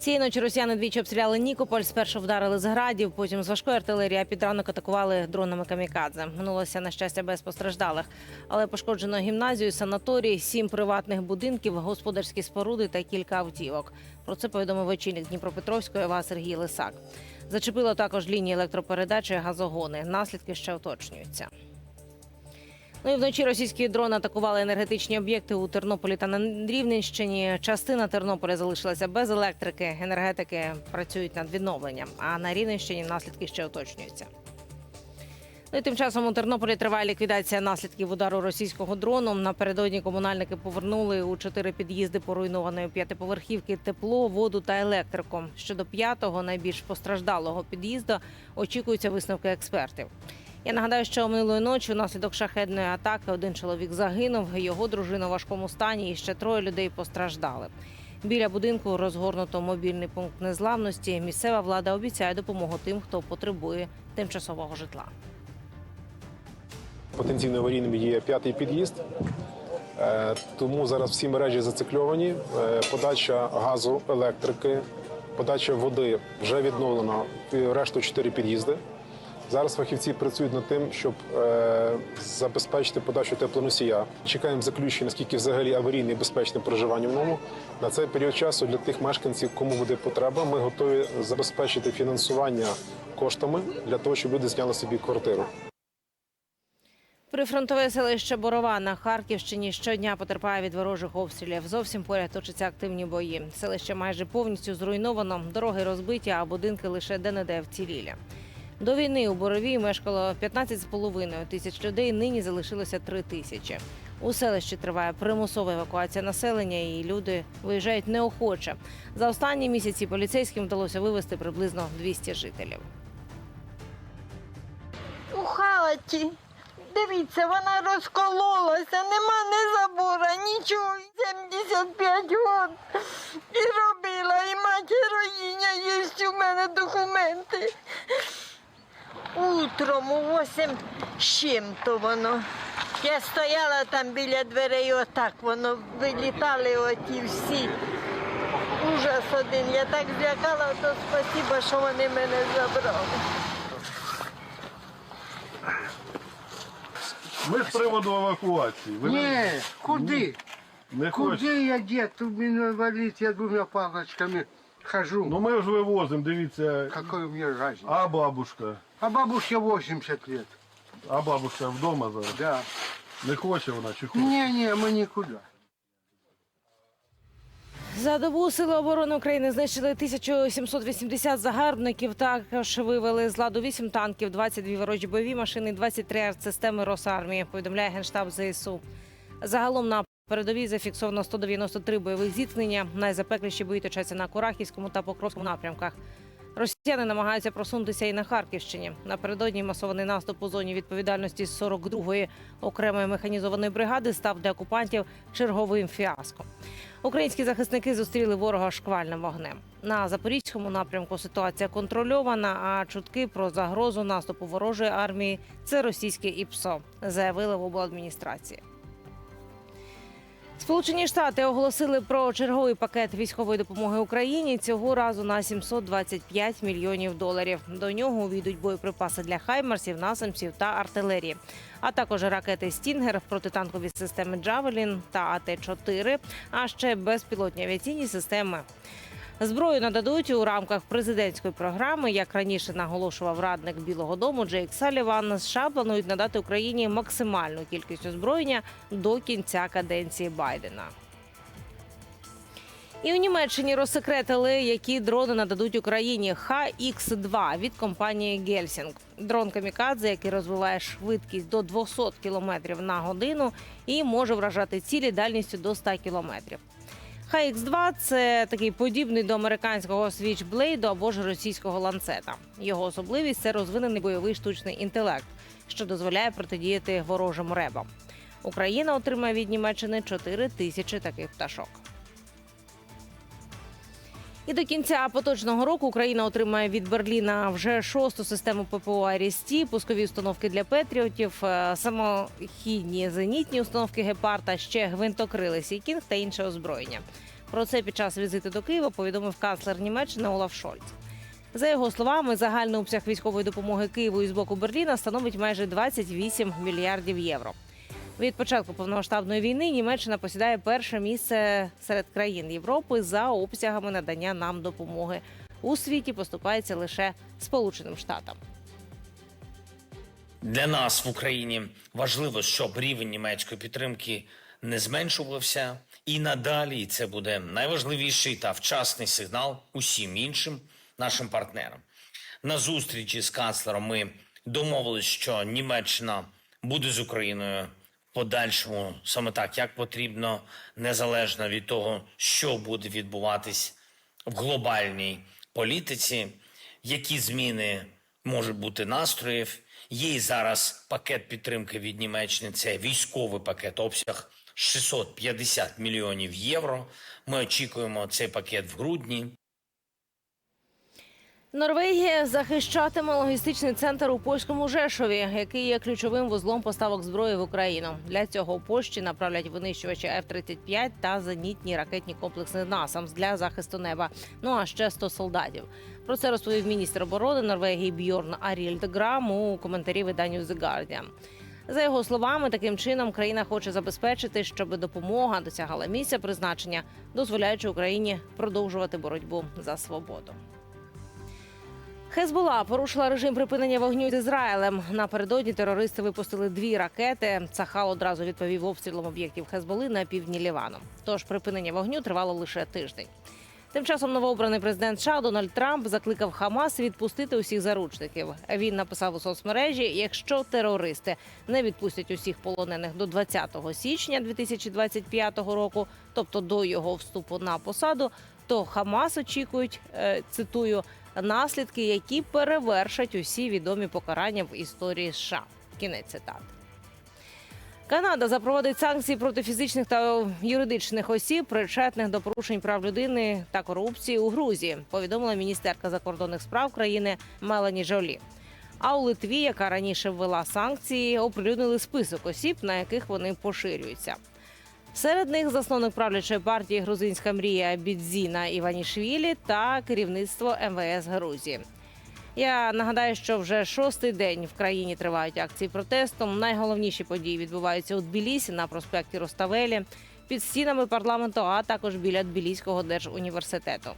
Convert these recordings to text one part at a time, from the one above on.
Цієї ночі росіяни двічі обстріляли Нікополь. Спершу вдарили з градів, потім з важкої артилерії, а під ранок атакували дронами камікадзе. Минулося на щастя без постраждалих, але пошкоджено гімназію, санаторій, сім приватних будинків, господарські споруди та кілька автівок. Про це повідомив очільник Дніпропетровської ОВА Сергій Лисак. Зачепило також лінії електропередачі, газогони. Наслідки ще уточнюються. Ну і вночі російські дрони атакували енергетичні об'єкти у Тернополі та на Рівненщині. Частина Тернополя залишилася без електрики. Енергетики працюють над відновленням. А на Рівненщині наслідки ще уточнюються. Ну і тим часом у Тернополі триває ліквідація наслідків удару російського дрону. Напередодні комунальники повернули у чотири під'їзди поруйнованої п'ятиповерхівки тепло, воду та електрику. Щодо п'ятого найбільш постраждалого під'їзду очікуються висновки експертів. Я нагадаю, що минулої ночі внаслідок шахедної атаки один чоловік загинув, його дружина у важкому стані і ще троє людей постраждали. Біля будинку розгорнуто мобільний пункт незламності. Місцева влада обіцяє допомогу тим, хто потребує тимчасового житла. Потенційно аварійним є п'ятий під'їзд, Е, тому зараз всі мережі зацикльовані. Е, Подача газу, електрики, подача води вже відновлена решту чотири під'їзди. Зараз фахівці працюють над тим, щоб е, забезпечити подачу теплоносія. Чекаємо заключення, наскільки взагалі аварійне і безпечне проживання в ньому. На цей період часу для тих мешканців, кому буде потреба, ми готові забезпечити фінансування коштами для того, щоб люди зняли собі квартиру. Прифронтове селище Борова на Харківщині щодня потерпає від ворожих обстрілів. Зовсім поряд точаться активні бої. Селище майже повністю зруйновано, дороги розбиті, а будинки лише де-не-де вцілілі. До війни у Борові мешкало 15,5 тисяч людей. Нині залишилося 3 тисячі. У селищі триває примусова евакуація населення, і люди виїжджають неохоче. За останні місяці поліцейським вдалося вивезти приблизно 200 жителів. У хаті. Дивіться, вона розкололася, нема ні забора, нічого. 75 років. І робила, і мать героїня, є у мене документи. Утром у 8 з чим-то воно. Я стояла там біля дверей, отак воно вилітали оті всі. Ужас один. Я так злякала, то спасіба, що вони мене забрали. Ми з приводу евакуації. Ви не, Не, куди? не хочете? Куди я дед? Тут меня инвалид, я двумя палочками хожу. Ну ми ж вивозимо, дивіться. Какой мне разница? А бабушка? А бабушке 80 лет. А бабушка вдома зараз? Да. Не хоче вона чи хоче? Не-не, мы никуда. За добу Сили оборони України знищили 1780 загарбників. Також вивели з ладу 8 танків, 22 ворожі бойові машини, 23 артсистеми Росармії. Повідомляє генштаб ЗСУ. Загалом на передовій зафіксовано 193 бойових зіткнення. Найзапекліші бої точаться на Курахівському та Покровському напрямках. Росіяни намагаються просунутися і на Харківщині. Напередодні масований наступ у зоні відповідальності 42-ї окремої механізованої бригади став для окупантів черговим фіаском. Українські захисники зустріли ворога шквальним вогнем. На запорізькому напрямку ситуація контрольована. А чутки про загрозу наступу ворожої армії це російське ІПСО, заявили в обладміністрації. Сполучені Штати оголосили про черговий пакет військової допомоги Україні цього разу на 725 мільйонів доларів. До нього увійдуть боєприпаси для хаймарсів, насамців та артилерії, а також ракети Стінгер, протитанкові системи Джавелін та АТ-4, а ще безпілотні авіаційні системи. Зброю нададуть у рамках президентської програми. Як раніше наголошував радник Білого Дому Джейк Саліван, США планують надати Україні максимальну кількість озброєння до кінця каденції Байдена. І у Німеччині розсекретили, які дрони нададуть Україні ХХ-2 від компанії Гельсінг. Дрон камікадзе, який розвиває швидкість до 200 км на годину і може вражати цілі дальністю до 100 км. ХХ-2 – це такий подібний до американського Switchblade або ж російського ланцета. Його особливість це розвинений бойовий штучний інтелект, що дозволяє протидіяти ворожим ребам. Україна отримає від Німеччини 4 тисячі таких пташок. І до кінця поточного року Україна отримає від Берліна вже шосту систему ППО «Арісті», пускові установки для петріотів, е, самохідні зенітні установки «Гепард» та ще гвинтокрили «Сікінг» та інше озброєння. Про це під час візиту до Києва повідомив канцлер Німеччини Олаф Шольц. За його словами, загальний обсяг військової допомоги Києву із боку Берліна становить майже 28 мільярдів євро. Від початку повномасштабної війни Німеччина посідає перше місце серед країн Європи за обсягами надання нам допомоги. У світі поступається лише Сполученим Штатам. Для нас в Україні важливо, щоб рівень німецької підтримки не зменшувався і надалі. Це буде найважливіший та вчасний сигнал усім іншим нашим партнерам. На зустрічі з канцлером ми домовились, що Німеччина буде з Україною подальшому саме так, як потрібно, незалежно від того, що буде відбуватись в глобальній політиці, які зміни можуть бути настроїв. Є і зараз пакет підтримки від Німеччини. Це військовий пакет, обсяг 650 мільйонів євро. Ми очікуємо цей пакет в грудні. Норвегія захищатиме логістичний центр у польському Жешові, який є ключовим вузлом поставок зброї в Україну. Для цього Польщі направлять винищувачі F-35 та зенітні ракетні комплекси НАСАМС для захисту неба. Ну а ще 100 солдатів. Про це розповів міністр оборони Норвегії Бьорн Арільдграм у коментарі виданню The Guardian. За його словами, таким чином країна хоче забезпечити, щоб допомога досягала місця призначення, дозволяючи Україні продовжувати боротьбу за свободу. Хезбола порушила режим припинення вогню з Ізраїлем. Напередодні терористи випустили дві ракети. Цахал одразу відповів обстрілом об'єктів Хезболи на півдні Лівану. Тож припинення вогню тривало лише тиждень. Тим часом новообраний президент США Дональд Трамп закликав Хамас відпустити усіх заручників. Він написав у соцмережі: якщо терористи не відпустять усіх полонених до 20 січня 2025 року, тобто до його вступу на посаду, то Хамас очікують е, цитую наслідки, які перевершать усі відомі покарання в історії США. Кінець цитати. Канада запровадить санкції проти фізичних та юридичних осіб, причетних до порушень прав людини та корупції у Грузії. Повідомила міністерка закордонних справ країни Мелані Жолі. А у Литві, яка раніше ввела санкції, оприлюднили список осіб, на яких вони поширюються. Серед них засновник правлячої партії Грузинська мрія Бідзіна Іванішвілі та керівництво МВС Грузії. Я нагадаю, що вже шостий день в країні тривають акції протесту. Найголовніші події відбуваються у Тбілісі на проспекті Роставелі, під стінами парламенту, а також біля Тбіліського держуніверситету.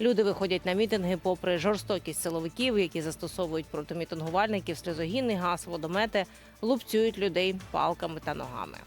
Люди виходять на мітинги попри жорстокість силовиків, які застосовують проти мітингувальників сльозогінний газ, водомети, лупцюють людей палками та ногами.